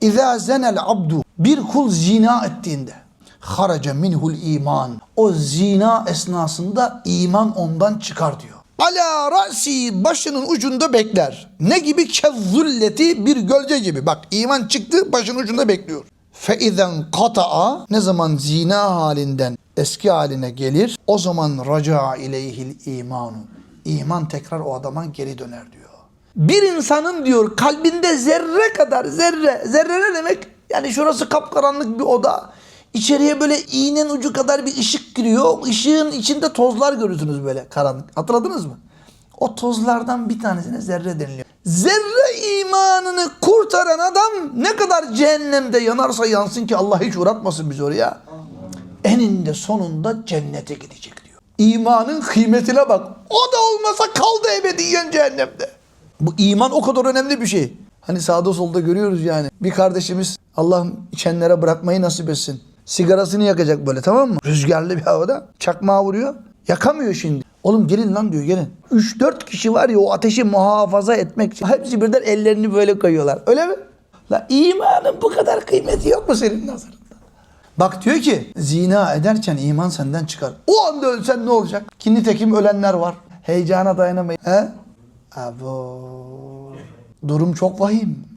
İza zenel abdu bir kul zina ettiğinde haraca minhul iman. O zina esnasında iman ondan çıkar diyor. Ala rasi başının ucunda bekler. Ne gibi kezzulleti bir gölge gibi. Bak iman çıktı başının ucunda bekliyor. Feizen kata'a ne zaman zina halinden eski haline gelir o zaman raca ileyhil imanu. İman tekrar o adama geri döner diyor. Bir insanın diyor kalbinde zerre kadar zerre zerre ne demek? Yani şurası kapkaranlık bir oda. İçeriye böyle iğnenin ucu kadar bir ışık giriyor. O ışığın içinde tozlar görürsünüz böyle karanlık. Hatırladınız mı? O tozlardan bir tanesine zerre deniliyor. Zerre imanını kurtaran adam ne kadar cehennemde yanarsa yansın ki Allah hiç uğratmasın bizi oraya. Eninde sonunda cennete gidecek diyor. İmanın kıymetine bak. O da olmasa kaldı ebediyen cehennemde. Bu iman o kadar önemli bir şey. Hani sağda solda görüyoruz yani. Bir kardeşimiz Allah içenlere bırakmayı nasip etsin. Sigarasını yakacak böyle tamam mı? Rüzgarlı bir havada. Çakmağı vuruyor. Yakamıyor şimdi. Oğlum gelin lan diyor gelin. 3-4 kişi var ya o ateşi muhafaza etmek için. Hepsi birden ellerini böyle koyuyorlar. Öyle mi? La imanın bu kadar kıymeti yok mu senin nazarında? Bak diyor ki zina ederken iman senden çıkar. O anda ölsen ne olacak? Ki nitekim ölenler var. Heyecana dayanamayın. He? Abo. Durum çok vahim.